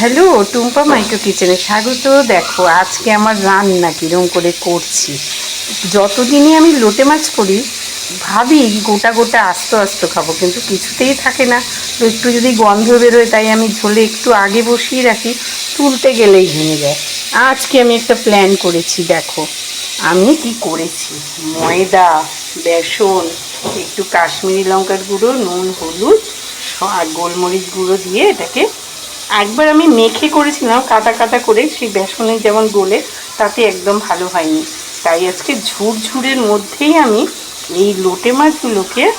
Hello, Tumpa micro কিচেনে স্বাগত। দেখো, আজকে আমার রান্না কীরকম করে করছি। যতদিনই আমি লোটে মাছ করি, ভাবি গোটা গোটা আস্ত আস্ত খাব, কিন্তু কিছুতেই থাকে না। তো একটু যদি গন্ধ বেরোয়, তাই আমি ঝোলে একটু আগে বসিয়ে রাখি, তুলতে গেলেই ভেঙে যায়। আজকে আমি একটা প্ল্যান করেছি, দেখো। আমি কি করেছি? ময়দা, বেসন, একটু কাশ্মীরি লঙ্কার গুঁড়ো, নুন, হলুদ আর গোলমরিচ গুঁড়ো দিয়ে এটাকে একবার আমি মেখে করেছিলাম কাটা কাটা করে, সেই বেসনে যেমন গোলে, তাতে একদম ভালো হয়নি। তাই আজকে ঝুরঝুরের মধ্যেই আমি এই লোটে মাছগুলোকে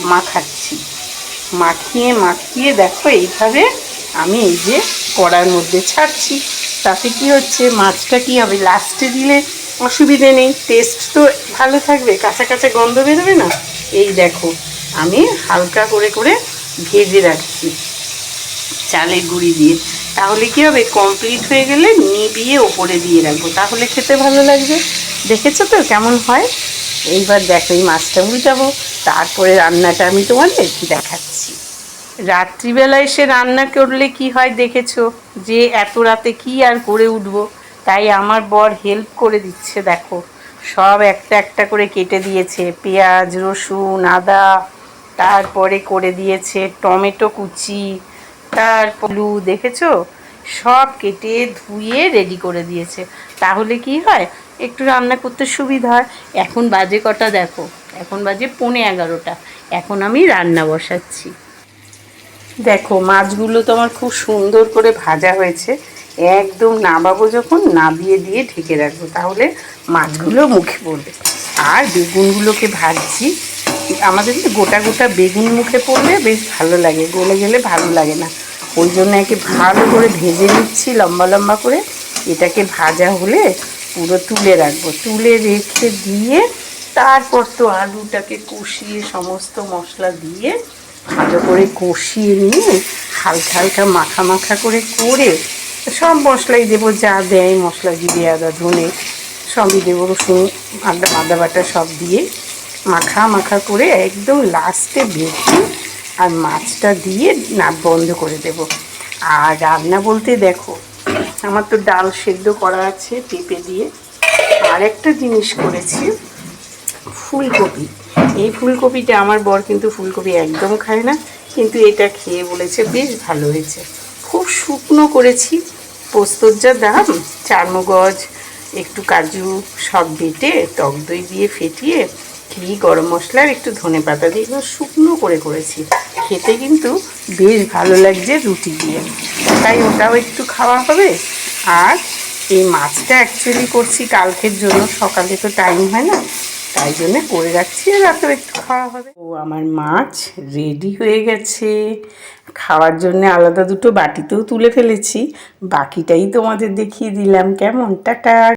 মাখাচ্ছি। মাখিয়ে মাখিয়ে দেখো, এইভাবে আমি এই যে কড়ার মধ্যে ছাড়ছি। তাতে কি হচ্ছে, মাছটা কি হবে? লাস্টে দিলে অসুবিধে নেই টেস্ট তো ভালো থাকবে, কাঁচা কাঁচা গন্ধ বেরোবে না? এই দেখো, আমি হালকা করে করে ভেজে রাখছি। চালের গুঁড়ি দিয়ে, তাহলে কি হবে? কমপ্লিট হয়ে গেলে নিবিয়ে ওপরে দিয়ে রাখব। তাহলে খেতে ভালো লাগবে। দেখেছ তো কেমন হয়? এইবার দেখো, এই মাছটা উল্টাবো, তারপরে রান্নাটা আমি তোমাদের দেখাচ্ছি। রাত্রিবেলা এসে রান্না করলে কি হয় দেখেছ? যে এত রাতে কি আর করে উঠবো? তাই আমার বর হেল্প করে দিচ্ছে, দেখো। সব একটা একটা করে কেটে দিয়েছে। পেঁয়াজ, রসুন, আদা, তারপরে করে দিয়েছে টমেটো কুচি তারপর আলু দেখেছ? সব কেটে ধুয়ে রেডি করে দিয়েছে। তাহলে কি হয়? একটু রান্না করতে সুবিধা হয়। এখন বাজে কটা দেখো? এখন বাজে পৌনে এগারোটা। এখন আমি রান্না বসাচ্ছি। দেখো, মাছগুলো তো আমার খুব সুন্দর করে ভাজা হয়েছে। একদম নাবাবো যখন, নাবিয়ে দিয়ে ঢেকে রাখব। তাহলে মাছগুলো মুখে পড়বে। আর বেগুনগুলোকে ভাজছি। আমাদের গোটা গোটা বেগুন মুখে পড়লে বেশ ভালো লাগে। গলে গেলে ভালো লাগে না। ওই জন্য একে ভালো করে ভেজে নিচ্ছি, লম্বা লম্বা করে। এটাকে ভাজা হলে পুরো তুলে রাখব। তুলে রেখে দিয়ে তারপর তো আলুটাকে কষিয়ে সমস্ত মশলা দিয়ে ভালো করে কষিয়ে নিয়ে হালকা হালকা মাখা মাখা করে করে সব মশলাই দেবো, যা দেয় মশলা, জিরে, আদা, ধনে, সবই দেবো, রসুন, আদা আদা বাটা সব দিয়ে মাখা মাখা করে একদম লাস্টে ভেজে আর মাছটা দিয়ে না বন্ধ করে দেব। আর রান্না বলতে দেখো, আমার তো ডাল সেদ্ধ করা আছে পেঁপে দিয়ে। আর একটা জিনিস করেছি, ফুলকপি। এই ফুলকপিটা আমার বর কিন্তু ফুলকপি একদম খায় না, কিন্তু এটা খেয়ে বলেছে বেশ ভালো হয়েছে। খুব শুকনো করেছি, পোস্তর যা দাম, চারমগজ, একটু কাজু সব বেটে, টক দই দিয়ে ফেটিয়ে ঘি, গরম মশলা আর একটু ধনে পাতা দিয়ে এগুলো শুকনো করে করেছি। খেতে কিন্তু বেশ ভালো লাগছে রুটি দিয়ে। তাই ওটাও একটু খাওয়া হবে। আর এই মাছটা অ্যাকচুয়ালি করছি কালকের জন্য, সকালে তো টাইম হয় না। তাই জন্য করে রাখছি আর রাতেও একটু খাওয়া হবে। ও আমার মাছ রেডি হয়ে গেছে। খাওয়ার জন্য আলাদা দুটো বাটিতেও তুলে ফেলেছি। বাকিটাই তোমাদের দেখিয়ে দিলাম। কেমন? টাটা।